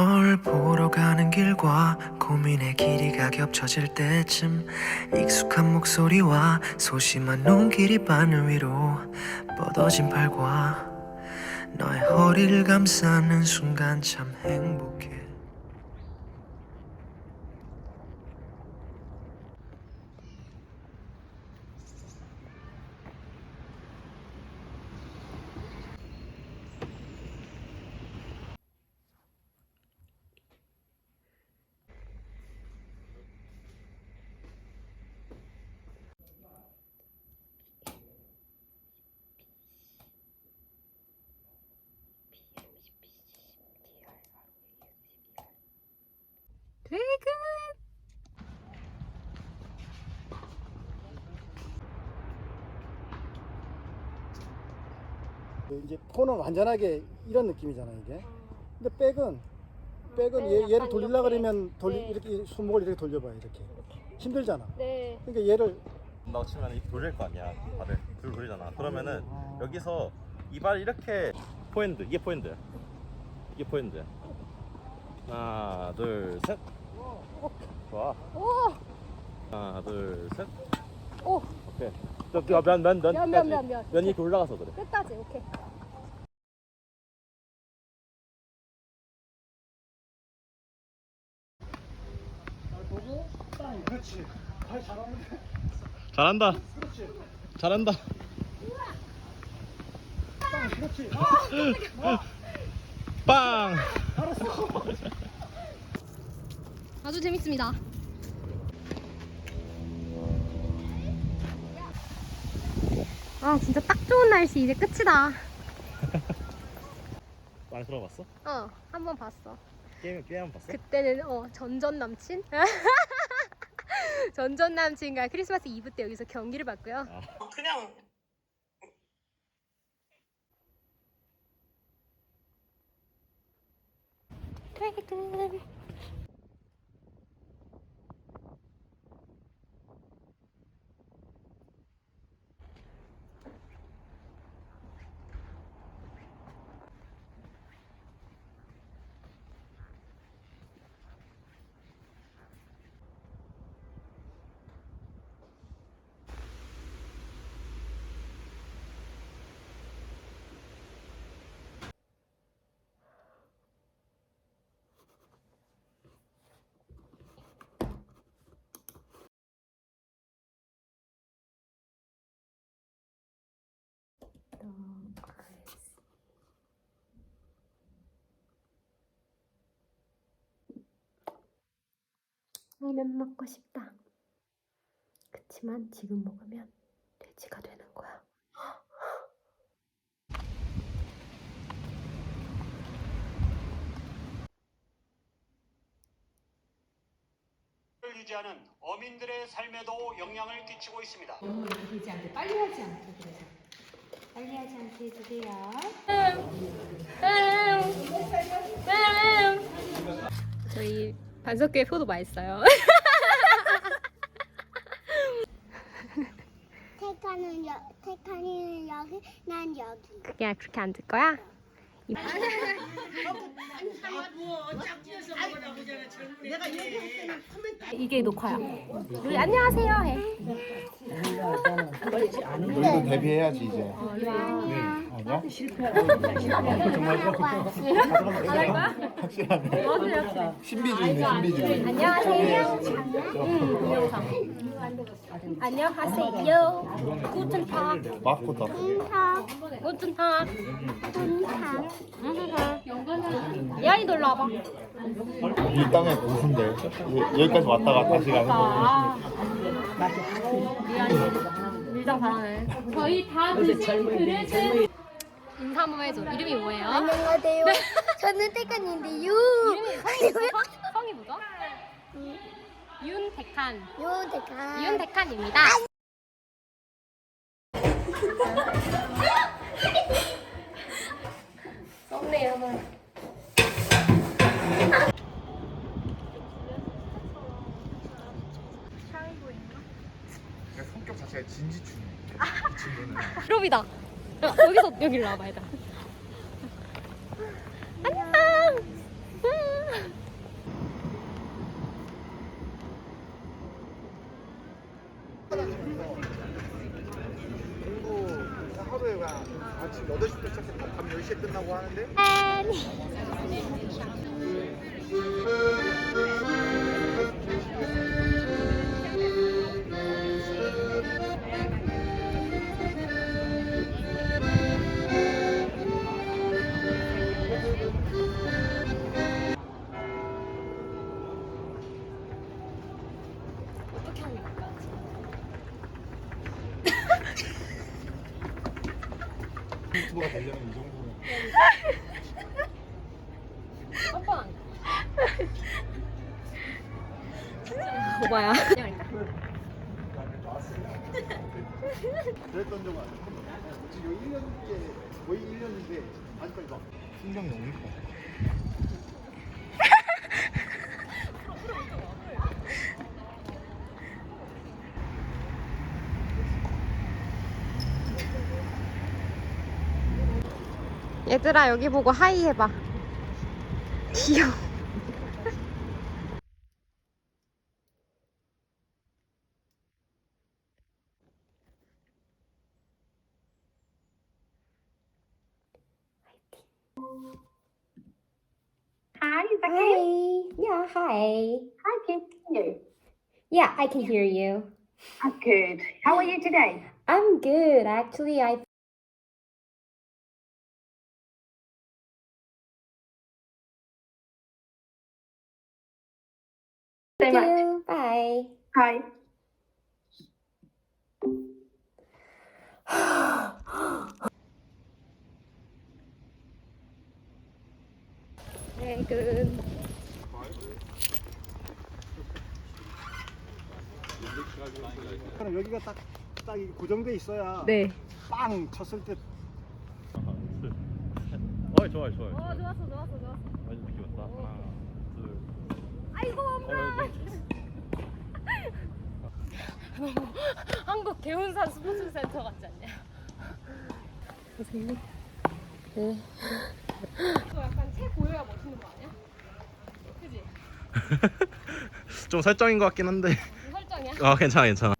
널 보러 가는 길과 고민의 길이가 겹쳐질 때쯤 익숙한 목소리와 소심한 눈길이 바늘 위로 뻗어진 팔과 너의 허리를 감싸는 순간 참 행복해 퇴근. 이제 폰은 완전하게 이런 느낌이잖아 이게. 근데 백은 백은 얘, 얘를 돌리려 그러면 돌리, 네. 이렇게 손목을 이렇게 돌려봐요 이렇게. 힘들잖아. 네. 그러니까 얘를 나 치면 이 돌릴 거 아니야 발을 둘 돌리잖아 그러면은 여기서 이 발 이렇게 포핸드 이게 포핸드 이게 포핸드 하나 둘셋 좋아 오. 하나 둘 셋 오. 오케이 면면 면 면, 면, 면, 면. 면이 이렇게 올라가서 그래 끝까지. 오케이. 보고 땅 그렇지. 발 잘하는데. 잘한다 그렇지. 잘한다 땅 그렇지. 빵 아주 재밌습니다. 아 진짜 딱 좋은 날씨 이제 끝이다. 많이 들어봤어? 어, 한 번 봤어. 게임 게임 한번 봤어? 그때는 어 전전 남친? 전전 남친과 크리스마스 이브 때 여기서 경기를 봤고요. 그냥 퇴근. 라면 먹고 싶다. 그치만 지금 먹으면 돼지가 되는 거야. 를 유지하는 어민들의 삶에도 영향을 끼치고 있습니다. 너무 되지 않게 빨리 하지 않게 그래서 빨리 하지 않게 해주세요. 저희 반석교회 포도 맛있어요. 테카는 여, 테카니는 여기, 난 여기. 그냥 그렇게 앉을 거야? 이게 녹화야. 우리 안녕하세요 해. 너희도 데뷔해야지 이제. 아니야? 확실하네. 신비주의네 신비주의. 안녕하세요. 안녕하세요. 구튼 탁. 마코다. 타, 구튼 탁. 타. 예안이 놀러 와봐. 이 땅에 고수인데 여- 여기까지 왔다가 다시 가는 거. 아. 예안이 밀당 잘하네. 저희 다 드신 그릇은 인사 한번 해줘. 이름이 뭐예요? 안녕하세요. 저는 테카니인데요. 이름이 성, 성이 뭐죠? 윤백한. 요 테카. 윤백한입니다. 성격 자체가 진지충. 이 친구는. 프로비다. 여기서 여기로 와봐 얘들아. 안녕. 공부 하루에 아침 8시부터 시작해서 밤 10시에 끝나고 하는데 아니 유튜버가 되려면 이 정도는 오바야. 그랬던 적은 아니고. 지금 1년째 거의 1년인데 아직까지 막. 신경이 너 얘들아 여기 보고 하이 해봐. 귀여워. Hi, is that Hi. Yeah, hi. Hi, can hear you? Yeah, I can hear you. I'm good. How are you today? I'm good. Actually, I So much. do. Bye. Hi. 퇴근. 그럼 여기가 딱, 딱 이게 고정돼 있어야 네. 빵 쳤을 때 어이 좋아요 좋아요 어 좋았어 좋았어 좋았어. 완전 느낌 왔다 하나 둘 아이고 엄마. 한국 개운산 스포츠 센터 같지 않냐? 선생님. 네. 약간 채 보여야 멋있는 거 아니야? 그지? 좀 설정인 것 같긴 한데 설정이야? 아 괜찮아 괜찮아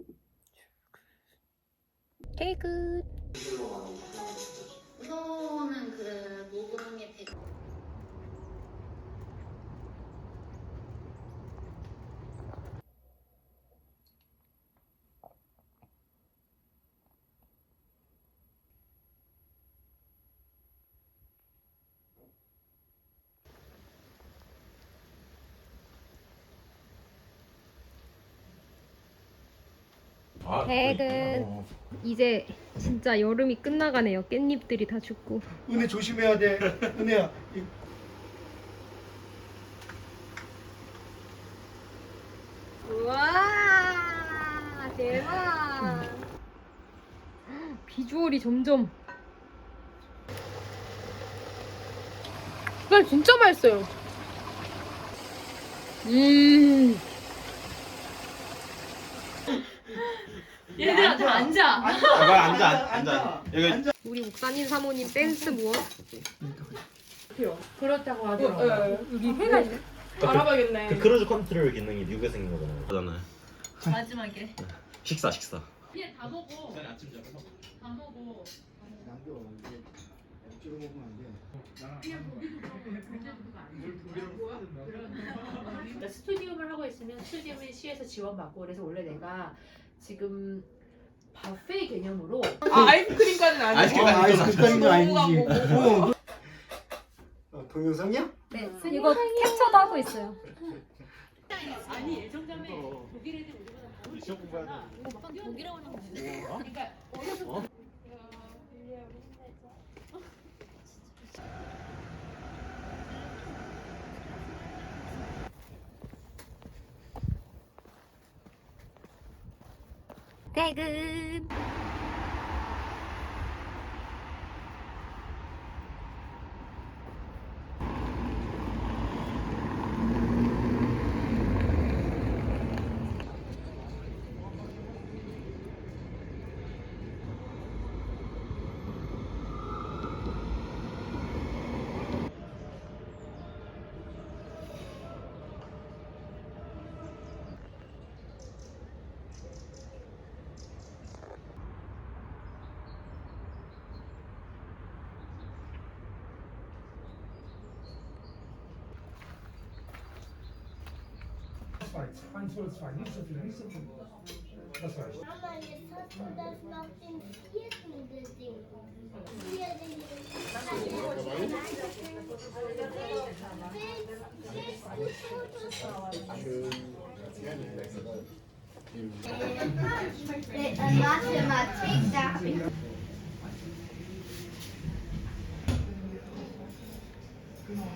퇴근. 이제 진짜 여름이 끝나가네요. 깻잎들이 다 죽고. 은혜 조심해야 돼 은혜야 이- 우와 대박. 비주얼이 점점. 이건 진짜 맛있어요. 음. 얘들아 다 앉아. 아, 앉아. 앉아 여기 우리 목사님 사모님 댄스 무엇? 그렇다고 하더라고요. 여기 해가 있네. 알아봐야겠네. 그 크루즈 컨트롤 기능이 미국에 생긴 거잖아요. 그잖아요. 마지막에. 식사 식사. 그냥 다 먹어. 다 먹어. 억지로 먹으면 안 돼. 스튜디움을 하고 있으면 스튜디움이 시에서 지원받고 그래서 원래 내가 지금 바페 개념으로 아이스크림까지는 아니고. 아이스크림까지 좀 아이스크림까지는 아니지. 먹어보고. 어, 동영상이야? 네. 이거 캡처도 하고 있어요. 아니 예정자매. 독일 애들 우리보다 시험 공부해야. 돼. 독일어 하는 거 그러니까 어려서 퇴근. zwei. 1, 0, 2. Nicht so viel, nicht so viel. Das reicht. Mama, jetzt hast du das noch den vierten bedingt. Vier Dinge. Schön. Mathematik, da habe ich. Genau,